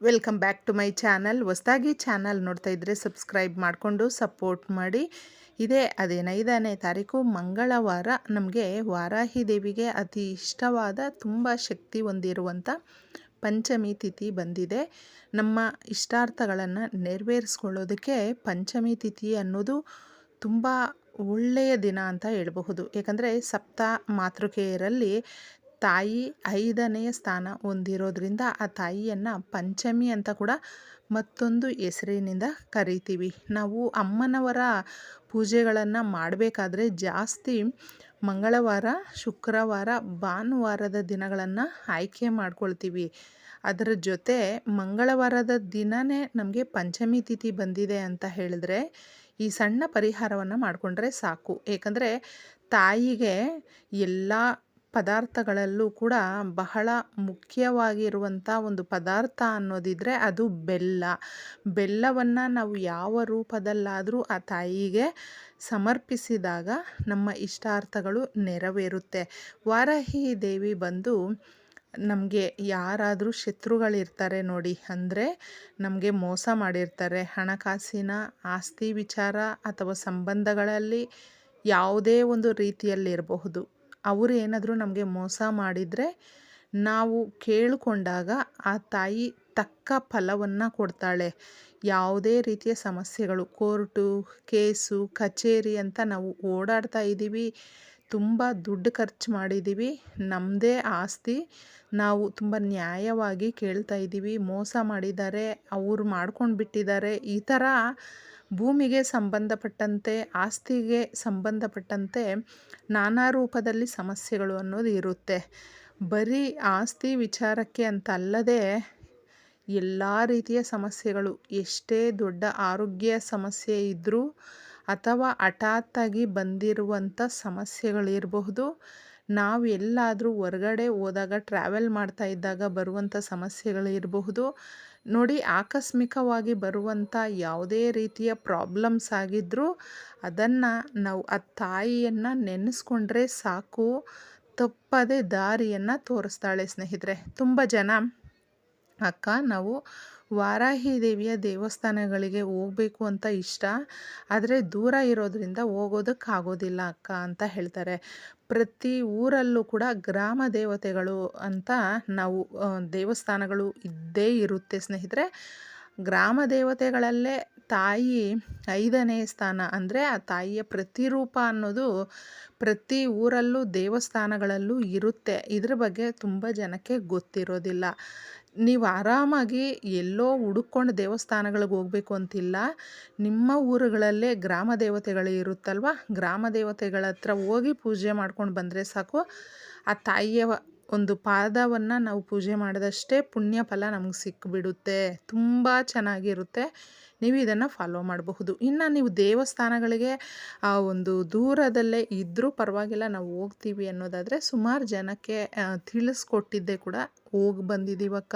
Welcome back to my channel ಹೊಸ್ದಾಗಿ channel ನೋಡ್ತಾ ಇದ್ದರೆ ಸಬ್ಸ್ಕ್ರೈಬ್ ಮಾಡಿಕೊಂಡು ಸಪೋರ್ಟ್ ಮಾಡಿ. ಇದೇ ಹದಿನೈದನೇ ತಾರೀಕು ಮಂಗಳವಾರ. ನಮಗೆ ವಾರಾಹಿ ದೇವಿಗೆ ಅತಿ ಇಷ್ಟವಾದ, ತುಂಬ ಶಕ್ತಿ ಹೊಂದಿರುವಂಥ ಪಂಚಮಿ ತಿಥಿ ಬಂದಿದೆ. ನಮ್ಮ ಇಷ್ಟಾರ್ಥಗಳನ್ನು ನೆರವೇರಿಸ್ಕೊಳ್ಳೋದಕ್ಕೆ ಪಂಚಮಿ ತಿಥಿ ಅನ್ನೋದು ತುಂಬ ಒಳ್ಳೆಯ ದಿನ ಅಂತ ಹೇಳಬಹುದು. ಯಾಕಂದರೆ ಸಪ್ತ ಮಾತೃಕೆಯರಲ್ಲಿ ತಾಯಿ ಐದನೆಯ ಸ್ಥಾನ ಹೊಂದಿರೋದ್ರಿಂದ ಆ ತಾಯಿಯನ್ನು ಪಂಚಮಿ ಅಂತ ಕೂಡ ಮತ್ತೊಂದು ಹೆಸರಿನಿಂದ ಕರಿತೀವಿ. ನಾವು ಅಮ್ಮನವರ ಪೂಜೆಗಳನ್ನು ಮಾಡಬೇಕಾದ್ರೆ ಜಾಸ್ತಿ ಮಂಗಳವಾರ, ಶುಕ್ರವಾರ, ಭಾನುವಾರದ ದಿನಗಳನ್ನು ಆಯ್ಕೆ ಮಾಡ್ಕೊಳ್ತೀವಿ. ಅದರ ಜೊತೆ ಮಂಗಳವಾರದ ದಿನನೇ ನಮಗೆ ಪಂಚಮಿ ತಿಥಿ ಬಂದಿದೆ ಅಂತ ಹೇಳಿದ್ರೆ ಈ ಸಣ್ಣ ಪರಿಹಾರವನ್ನು ಮಾಡಿಕೊಂಡ್ರೆ ಸಾಕು. ಏಕೆಂದರೆ ತಾಯಿಗೆ ಎಲ್ಲ ಪದಾರ್ಥಗಳಲ್ಲೂ ಕೂಡ ಬಹಳ ಮುಖ್ಯವಾಗಿರುವಂಥ ಒಂದು ಪದಾರ್ಥ ಅನ್ನೋದಿದ್ರೆ ಅದು ಬೆಲ್ಲ. ಬೆಲ್ಲವನ್ನು ನಾವು ಯಾವ ರೂಪದಲ್ಲಾದರೂ ಆ ತಾಯಿಗೆ ಸಮರ್ಪಿಸಿದಾಗ ನಮ್ಮ ಇಷ್ಟಾರ್ಥಗಳು ನೆರವೇರುತ್ತೆ. ವಾರಾಹಿ ದೇವಿ ಬಂದು ನಮಗೆ ಯಾರಾದರೂ ಶತ್ರುಗಳಿರ್ತಾರೆ ನೋಡಿ, ಅಂದರೆ ನಮಗೆ ಮೋಸ ಮಾಡಿರ್ತಾರೆ. ಹಣಕಾಸಿನ ಆಸ್ತಿ ವಿಚಾರ ಅಥವಾ ಸಂಬಂಧಗಳಲ್ಲಿ ಯಾವುದೇ ಒಂದು ರೀತಿಯಲ್ಲಿರಬಹುದು. ಅವರು ಏನಾದರೂ ನಮಗೆ ಮೋಸ ಮಾಡಿದರೆ ನಾವು ಕೇಳಿಕೊಂಡಾಗ ಆ ತಾಯಿ ತಕ್ಕ ಫಲವನ್ನು ಕೊಡ್ತಾಳೆ. ಯಾವುದೇ ರೀತಿಯ ಸಮಸ್ಯೆಗಳು, ಕೋರ್ಟು, ಕೇಸು, ಕಚೇರಿ ಅಂತ ನಾವು ಓಡಾಡ್ತಾ ಇದ್ದೀವಿ, ತುಂಬ ದುಡ್ಡು ಖರ್ಚು ಮಾಡಿದ್ದೀವಿ ನಮ್ಮದೇ ಆಸ್ತಿ, ನಾವು ತುಂಬ ನ್ಯಾಯವಾಗಿ ಕೇಳ್ತಾ ಇದ್ದೀವಿ, ಮೋಸ ಮಾಡಿದ್ದಾರೆ, ಅವರು ಮಾಡ್ಕೊಂಡು ಬಿಟ್ಟಿದ್ದಾರೆ ಈ ಥರ ಭೂಮಿಗೆ ಸಂಬಂಧಪಟ್ಟಂತೆ, ಆಸ್ತಿಗೆ ಸಂಬಂಧಪಟ್ಟಂತೆ ನಾನಾ ರೂಪದಲ್ಲಿ ಸಮಸ್ಯೆಗಳು ಅನ್ನೋದು ಇರುತ್ತೆ. ಬರೀ ಆಸ್ತಿ ವಿಚಾರಕ್ಕೆ ಅಂತ ಅಲ್ಲದೆ ಎಲ್ಲ ರೀತಿಯ ಸಮಸ್ಯೆಗಳು, ಎಷ್ಟೇ ದೊಡ್ಡ ಆರೋಗ್ಯ ಸಮಸ್ಯೆ ಇದ್ದರೂ ಅಥವಾ ಹಠಾತ್ತಾಗಿ ಬಂದಿರುವಂಥ ಸಮಸ್ಯೆಗಳಿರಬಹುದು, ನಾವು ಎಲ್ಲಾದರೂ ಹೊರಗಡೆ ಹೋದಾಗ ಟ್ರಾವೆಲ್ ಮಾಡ್ತಾ ಇದ್ದಾಗ ಬರುವಂಥ ಸಮಸ್ಯೆಗಳಿರಬಹುದು ನೋಡಿ ಆಕಸ್ಮಿಕವಾಗಿ ಬರುವಂಥ ಯಾವುದೇ ರೀತಿಯ ಪ್ರಾಬ್ಲಮ್ಸ್ ಆಗಿದ್ದರೂ ಅದನ್ನು ನಾವು ಆ ತಾಯಿಯನ್ನು ನೆನೆಸ್ಕೊಂಡ್ರೆ ಸಾಕು. ತಪ್ಪದೆ ದಾರಿಯನ್ನು ತೋರಿಸ್ತಾಳೆ ಸ್ನೇಹಿತರೆ. ತುಂಬ ಜನ ಅಕ್ಕ, ನಾವು ವಾರಾಹಿ ದೇವಿಯ ದೇವಸ್ಥಾನಗಳಿಗೆ ಹೋಗಬೇಕು ಅಂತ ಇಷ್ಟ. ಆದರೆ ದೂರ ಇರೋದರಿಂದ ಹೋಗೋದಕ್ಕಾಗೋದಿಲ್ಲ ಅಕ್ಕ ಅಂತ ಹೇಳ್ತಾರೆ. ಪ್ರತಿ ಊರಲ್ಲೂ ಕೂಡ ಗ್ರಾಮ ದೇವತೆಗಳು ಅಂತ ನಾವು ದೇವಸ್ಥಾನಗಳು ಇದ್ದೇ ಇರುತ್ತೆ ಸ್ನೇಹಿತರೆ. ಗ್ರಾಮ ದೇವತೆಗಳಲ್ಲೇ ತಾಯಿ ಐದನೇ ಸ್ಥಾನ ಅಂದರೆ ಆ ತಾಯಿಯ ಪ್ರತಿರೂಪ ಅನ್ನೋದು ಪ್ರತಿ ಊರಲ್ಲೂ ದೇವಸ್ಥಾನಗಳಲ್ಲೂ ಇರುತ್ತೆ. ಇದ್ರ ಬಗ್ಗೆ ತುಂಬ ಜನಕ್ಕೆ ಗೊತ್ತಿರೋದಿಲ್ಲ. ನೀವು ಆರಾಮಾಗಿ ಎಲ್ಲೋ ಹುಡುಕೊಂಡು ದೇವಸ್ಥಾನಗಳಿಗೆ ಹೋಗಬೇಕು ಅಂತಿಲ್ಲ. ನಿಮ್ಮ ಊರುಗಳಲ್ಲೇ ಗ್ರಾಮ ದೇವತೆಗಳು ಇರುತ್ತಲ್ವ? ಗ್ರಾಮ ದೇವತೆಗಳ ಹತ್ರ ಹೋಗಿ ಪೂಜೆ ಮಾಡ್ಕೊಂಡು ಬಂದರೆ ಸಾಕು. ಆ ತಾಯಿಯ ಒಂದು ಪಾದವನ್ನು ನಾವು ಪೂಜೆ ಮಾಡಿದಷ್ಟೇ ಪುಣ್ಯ ಫಲ ನಮಗೆ ಸಿಕ್ಕಿಬಿಡುತ್ತೆ ತುಂಬ ಚೆನ್ನಾಗಿರುತ್ತೆ. ನೀವು ಇದನ್ನು ಫಾಲೋ ಮಾಡಬಹುದು. ಇನ್ನು ನೀವು ದೇವಸ್ಥಾನಗಳಿಗೆ, ಆ, ಒಂದು ದೂರದಲ್ಲೇ ಇದ್ದರೂ ಪರವಾಗಿಲ್ಲ, ನಾವು ಹೋಗ್ತೀವಿ ಅನ್ನೋದಾದರೆ ಸುಮಾರು ಜನಕ್ಕೆ ತಿಳಿಸ್ಕೊಟ್ಟಿದ್ದೆ ಕೂಡ ಹೋಗಿ ಬಂದಿದ್ದೀವಕ್ಕ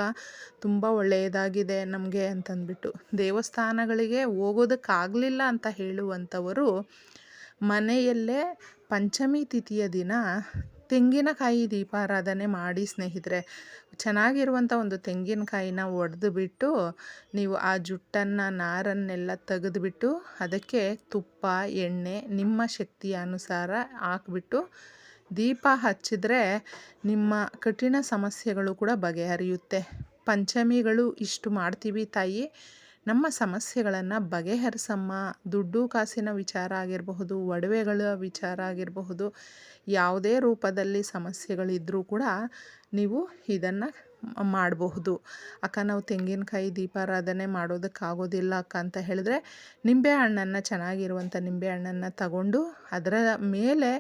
ತುಂಬ ಒಳ್ಳೆಯದಾಗಿದೆ ನಮಗೆ ಅಂತಂದ್ಬಿಟ್ಟು. ದೇವಸ್ಥಾನಗಳಿಗೆ ಹೋಗೋದಕ್ಕಾಗಲಿಲ್ಲ ಅಂತ ಹೇಳುವಂಥವರು ಮನೆಯಲ್ಲೇ ಪಂಚಮಿ ತಿಥಿಯ ದಿನ ತೆಂಗಿನಕಾಯಿ ದೀಪಾರಾಧನೆ ಮಾಡಿ ಸ್ನೇಹಿತರೆ ಚೆನ್ನಾಗಿರುವಂಥ ಒಂದು ತೆಂಗಿನಕಾಯಿನ ಒಡೆದು ಬಿಟ್ಟು ನೀವು ಆ ಜುಟ್ಟನ್ನು, ನಾರನ್ನೆಲ್ಲ ತೆಗೆದುಬಿಟ್ಟು ಅದಕ್ಕೆ ತುಪ್ಪ, ಎಣ್ಣೆ, ನಿಮ್ಮ ಶಕ್ತಿಯ ಅನುಸಾರ ಹಾಕ್ಬಿಟ್ಟು ದೀಪ ಹಚ್ಚಿದ್ರೆ ನಿಮ್ಮ ಕಠಿಣ ಸಮಸ್ಯೆಗಳು ಕೂಡ ಬಗೆಹರಿಯುತ್ತೆ. ಪಂಚಮಿಗಳು ಇಷ್ಟು ಮಾಡ್ತೀವಿ ತಾಯಿ. ನಮ್ಮ ಸಮಸ್ಯೆಗಳನ್ನು ಬಗೆಹರಿಸಮ್ಮ. ದುಡ್ಡು ಕಾಸಿನ ವಿಚಾರ ಆಗಿರಬಹುದು, ಒಡವೆಗಳ ವಿಚಾರ ಆಗಿರಬಹುದು, ಯಾವುದೇ ರೂಪದಲ್ಲಿ ಸಮಸ್ಯೆಗಳಿದ್ದರೂ ಕೂಡ ನೀವು ಇದನ್ನು ಮಾಡಬಹುದು. ಅಕ್ಕ, ನಾವು ತೆಂಗಿನಕಾಯಿ ದೀಪಾರಾಧನೆ ಮಾಡೋದಕ್ಕಾಗೋದಿಲ್ಲ ಅಕ್ಕ ಅಂತ ಹೇಳಿದ್ರೆ, ನಿಂಬೆ ಹಣ್ಣನ್ನು ಚೆನ್ನಾಗಿರುವಂಥ ನಿಂಬೆ ಹಣ್ಣನ್ನು ತಗೊಂಡು ಅದರ ಮೇಲೆ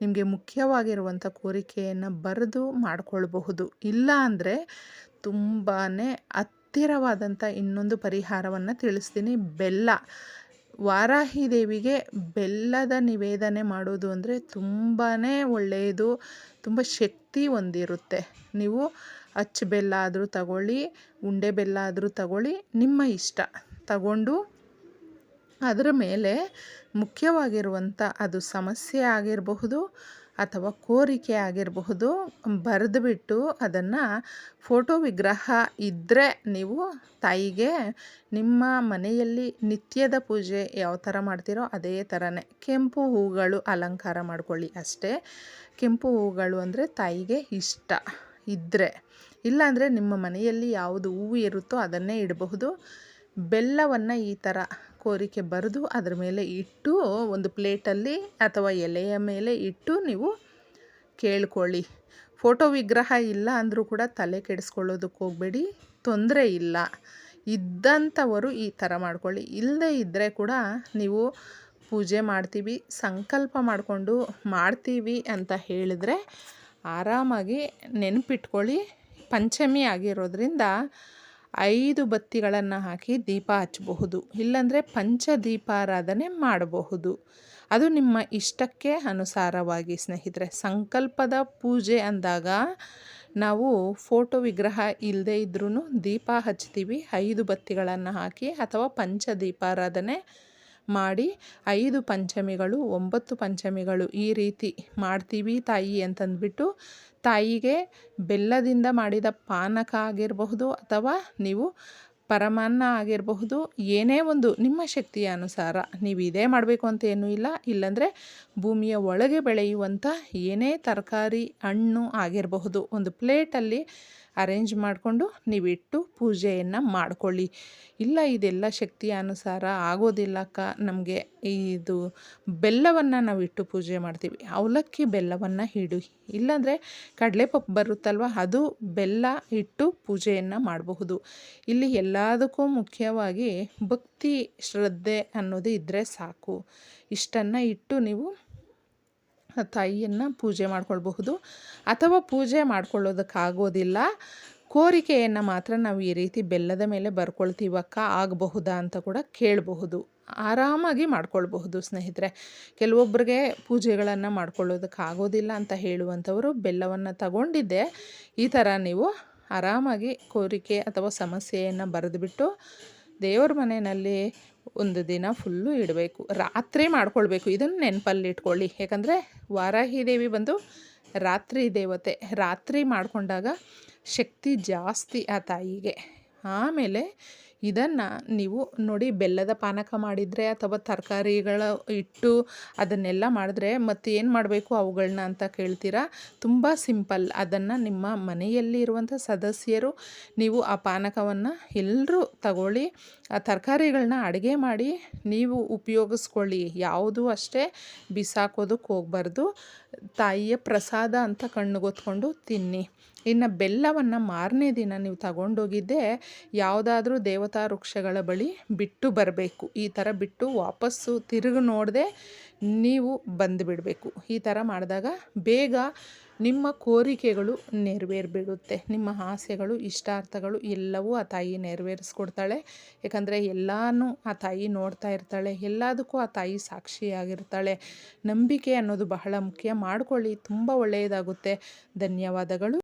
ನಿಮಗೆ ಮುಖ್ಯವಾಗಿರುವಂಥ ಕೋರಿಕೆಯನ್ನು ಬರೆದು ಮಾಡಿಕೊಳ್ಬಹುದು. ಇಲ್ಲ ಅಂದರೆ ತುಂಬಾ ಹತ್ತಿರವಾದಂಥ ಇನ್ನೊಂದು ಪರಿಹಾರವನ್ನು ತಿಳಿಸ್ತೀನಿ. ಬೆಲ್ಲ. ವಾರಾಹಿ ದೇವಿಗೆ ಬೆಲ್ಲದ ನಿವೇದನೆ ಮಾಡೋದು ಅಂದರೆ ತುಂಬಾ ಒಳ್ಳೆಯದು. ತುಂಬ ಶಕ್ತಿ ಹೊಂದಿರುತ್ತೆ. ನೀವು ಅಚ್ಚು ಬೆಲ್ಲ ಆದರೂ ತಗೊಳ್ಳಿ, ಉಂಡೆ ಬೆಲ್ಲ ಆದರೂ ತಗೊಳ್ಳಿ, ನಿಮ್ಮ ಇಷ್ಟ. ತಗೊಂಡು ಅದರ ಮೇಲೆ ಮುಖ್ಯವಾಗಿರುವಂಥ ಅದು ಸಮಸ್ಯೆ ಆಗಿರಬಹುದು. ಅಥವಾ ಕೋರಿಕೆ ಆಗಿರಬಹುದು, ಬರೆದುಬಿಟ್ಟು ಅದನ್ನು ಫೋಟೋ ವಿಗ್ರಹ ಇದ್ದರೆ ನೀವು ತಾಯಿಗೆ ನಿಮ್ಮ ಮನೆಯಲ್ಲಿ ನಿತ್ಯದ ಪೂಜೆ ಯಾವ ಥರ ಮಾಡ್ತೀರೋ ಅದೇ ಥರನೇ ಕೆಂಪು ಹೂಗಳು ಅಲಂಕಾರ ಮಾಡ್ಕೊಳ್ಳಿ ಅಷ್ಟೇ. ಕೆಂಪು ಹೂಗಳು ಅಂದರೆ ತಾಯಿಗೆ ಇಷ್ಟ ಇದ್ದರೆ ಇಲ್ಲಾಂದರೆ ನಿಮ್ಮ ಮನೆಯಲ್ಲಿ ಯಾವುದು ಹೂವು ಇರುತ್ತೋ ಅದನ್ನೇ ಇಡಬಹುದು. ಬೆಲ್ಲವನ್ನು ಈ ಥರ ಕೋರಿಕೆ ಬರೆದು ಅದ್ರ ಮೇಲೆ ಇಟ್ಟು ಒಂದು ಪ್ಲೇಟಲ್ಲಿ ಅಥವಾ ಎಲೆಯ ಮೇಲೆ ಇಟ್ಟು ನೀವು ಕೇಳ್ಕೊಳ್ಳಿ. ಫೋಟೋ ವಿಗ್ರಹ ಇಲ್ಲ ಅಂದರೂ ಕೂಡ ತಲೆ ಕೆಡಿಸ್ಕೊಳ್ಳೋದಕ್ಕೆ ಹೋಗಬೇಡಿ. ತೊಂದರೆ ಇಲ್ಲ. ಇದ್ದಂಥವರು ಈ ಥರ ಮಾಡ್ಕೊಳ್ಳಿ. ಇಲ್ಲದೇ ಇದ್ದರೆ ಕೂಡ ನೀವು ಪೂಜೆ ಮಾಡ್ತೀವಿ, ಸಂಕಲ್ಪ ಮಾಡಿಕೊಂಡು ಮಾಡ್ತೀವಿ ಅಂತ ಹೇಳಿದ್ರೆ ಆರಾಮಾಗಿ ನೆನಪಿಟ್ಕೊಳ್ಳಿ. ಪಂಚಮಿ ಆಗಿರೋದ್ರಿಂದ ಐದು ಬತ್ತಿಗಳನ್ನು ಹಾಕಿ ದೀಪ ಹಚ್ಚಬಹುದು, ಇಲ್ಲಾಂದರೆ ಪಂಚದೀಪಾರಾಧನೆ ಮಾಡಬಹುದು. ಅದು ನಿಮ್ಮ ಇಷ್ಟಕ್ಕೆ ಅನುಸಾರವಾಗಿ ಸ್ನೇಹಿತರೆ, ಸಂಕಲ್ಪದ ಪೂಜೆ ಅಂದಾಗ ನಾವು ಫೋಟೋ ವಿಗ್ರಹ ಇಲ್ಲದೆ ಇದ್ರೂ ದೀಪ ಹಚ್ತೀವಿ. ಐದು ಬತ್ತಿಗಳನ್ನು ಹಾಕಿ ಅಥವಾ ಪಂಚ ದೀಪಾರಾಧನೆ ಮಾಡಿ ಐದು ಪಂಚಮಿಗಳು, ಒಂಬತ್ತು ಪಂಚಮಿಗಳು ಈ ರೀತಿ ಮಾಡ್ತೀವಿ ತಾಯಿ ಅಂತಂದ್ಬಿಟ್ಟು ತಾಯಿಗೆ ಬೆಲ್ಲದಿಂದ ಮಾಡಿದ ಪಾನಕ ಆಗಿರಬಹುದು ಅಥವಾ ನೀವು ಪರಮಾನ್ನ ಆಗಿರಬಹುದು, ಏನೇ ಒಂದು ನಿಮ್ಮ ಶಕ್ತಿಯ ಅನುಸಾರ ನೀವು ಇದೇ ಮಾಡಬೇಕು ಅಂತ ಏನೂ ಇಲ್ಲ. ಇಲ್ಲಾಂದರೆ ಭೂಮಿಯ ಒಳಗೆ ಬೆಳೆಯುವಂಥ ಏನೇ ತರಕಾರಿ, ಹಣ್ಣು ಆಗಿರಬಹುದು, ಒಂದು ಪ್ಲೇಟಲ್ಲಿ ಅರೇಂಜ್ ಮಾಡಿಕೊಂಡು ನೀವಿಟ್ಟು ಪೂಜೆಯನ್ನು ಮಾಡಿಕೊಳ್ಳಿ. ಇಲ್ಲ, ಇದೆಲ್ಲ ಶಕ್ತಿಯ ಅನುಸಾರ ಆಗೋದಿಲ್ಲ ಅಕ್ಕ ನಮಗೆ ಇದು ಬೆಲ್ಲವನ್ನು ನಾವು ಇಟ್ಟು ಪೂಜೆ ಮಾಡ್ತೀವಿ. ಅವಲಕ್ಕಿ ಬೆಲ್ಲವನ್ನು ಇಡು. ಇಲ್ಲಾಂದರೆ ಕಡಲೆಪಪ್ಪು ಬರುತ್ತಲ್ವ, ಅದು ಬೆಲ್ಲ ಇಟ್ಟು ಪೂಜೆಯನ್ನು ಮಾಡಬಹುದು. ಇಲ್ಲಿ ಎಲ್ಲದಕ್ಕೂ ಮುಖ್ಯವಾಗಿ ಭಕ್ತಿ ಶ್ರದ್ಧೆ ಅನ್ನೋದು ಇದ್ದರೆ ಸಾಕು. ಇಷ್ಟನ್ನು ಇಟ್ಟು ನೀವು ತಾಯಿಯನ್ನು ಪೂಜೆ ಮಾಡ್ಕೊಳ್ಬಹುದು ಅಥವಾ ಪೂಜೆ ಮಾಡ್ಕೊಳ್ಳೋದಕ್ಕಾಗೋದಿಲ್ಲ. ಕೋರಿಕೆಯನ್ನು ಮಾತ್ರ ನಾವು ಈ ರೀತಿ ಬೆಲ್ಲದ ಮೇಲೆ ಬರ್ಕೊಳ್ತೀವಕ್ಕ, ಆಗಬಹುದಾ ಅಂತ ಕೂಡ ಕೇಳಬಹುದು. ಆರಾಮಾಗಿ ಮಾಡ್ಕೊಳ್ಬಹುದು ಸ್ನೇಹಿತರೆ. ಕೆಲವೊಬ್ಬರಿಗೆ ಪೂಜೆಗಳನ್ನು ಮಾಡ್ಕೊಳ್ಳೋದಕ್ಕಾಗೋದಿಲ್ಲ ಅಂತ ಹೇಳುವಂಥವರು ಬೆಲ್ಲವನ್ನು ತಗೊಂಡಿದ್ದೆ. ಈ ಥರ ನೀವು ಆರಾಮಾಗಿ ಕೋರಿಕೆ ಅಥವಾ ಸಮಸ್ಯೆಯನ್ನು ಬರೆದುಬಿಟ್ಟು ದೇವ್ರ ಮನೆಯಲ್ಲಿ ಒಂದು ದಿನ ಫುಲ್ಲು ಇಡಬೇಕು. ರಾತ್ರಿ ಮಾಡ್ಕೊಳ್ಬೇಕು. ಇದನ್ನು ನೆನಪಲ್ಲಿ ಇಟ್ಕೊಳ್ಳಿ ಯಾಕಂದರೆ ವಾರಾಹಿ ದೇವಿ ಬಂದು ರಾತ್ರಿ ದೇವತೆ. ರಾತ್ರಿ ಮಾಡಿಕೊಂಡಾಗ ಶಕ್ತಿ ಜಾಸ್ತಿ ಆ ತಾಯಿಗೆ. ಆಮೇಲೆ ಇದನ್ನು ನೀವು ನೋಡಿ ಬೆಲ್ಲದ ಪಾನಕ ಮಾಡಿದರೆ ಅಥವಾ ತರಕಾರಿಗಳ ಇಟ್ಟು ಅದನ್ನೆಲ್ಲ ಮಾಡಿದ್ರೆ ಮತ್ತು ಏನು ಮಾಡಬೇಕು ಅವುಗಳನ್ನ ಅಂತ ಕೇಳ್ತೀರಾ? ತುಂಬ ಸಿಂಪಲ್. ಅದನ್ನು ನಿಮ್ಮ ಮನೆಯಲ್ಲಿ ಇರುವಂಥ ಸದಸ್ಯರು ನೀವು ಆ ಪಾನಕವನ್ನು ಎಲ್ಲರೂ ತಗೊಳ್ಳಿ, ಆ ತರಕಾರಿಗಳನ್ನ ಅಡುಗೆ ಮಾಡಿ ನೀವು ಉಪಯೋಗಿಸ್ಕೊಳ್ಳಿ. ಯಾವುದು ಅಷ್ಟೇ ಬಿಸಾಕೋದಕ್ಕೆ ಹೋಗ್ಬಾರ್ದು. ತಾಯಿಯ ಪ್ರಸಾದ ಅಂತ ಕಣ್ಣುಗೊತ್ಕೊಂಡು ತಿನ್ನಿ. ಇನ್ನು ಬೆಲ್ಲವನ್ನು ಮಾರನೇ ದಿನ ನೀವು ತಗೊಂಡೋಗಿದ್ದೆ ಯಾವುದಾದ್ರೂ ದೇವತಾ ವೃಕ್ಷಗಳ ಬಳಿ ಬಿಟ್ಟು ಬರಬೇಕು. ಈ ಥರ ಬಿಟ್ಟು ವಾಪಸ್ಸು ತಿರುಗಿ ನೋಡದೆ ನೀವು ಬಂದುಬಿಡಬೇಕು. ಈ ಥರ ಮಾಡಿದಾಗ ಬೇಗ ನಿಮ್ಮ ಕೋರಿಕೆಗಳು ನೆರವೇರಿಬಿಡುತ್ತೆ. ನಿಮ್ಮ ಆಸೆಗಳು ಇಷ್ಟಾರ್ಥಗಳು ಎಲ್ಲವೂ ಆ ತಾಯಿ ನೆರವೇರಿಸ್ಕೊಡ್ತಾಳೆ. ಯಾಕಂದರೆ ಎಲ್ಲನೂ ಆ ತಾಯಿ ನೋಡ್ತಾ ಇರ್ತಾಳೆ. ಎಲ್ಲದಕ್ಕೂ ಆ ತಾಯಿ ಸಾಕ್ಷಿಯಾಗಿರ್ತಾಳೆ. ನಂಬಿಕೆ ಅನ್ನೋದು ಬಹಳ ಮುಖ್ಯ. ಮಾಡಿಕೊಳ್ಳಿ. ತುಂಬ ಒಳ್ಳೆಯದಾಗುತ್ತೆ. ಧನ್ಯವಾದಗಳು.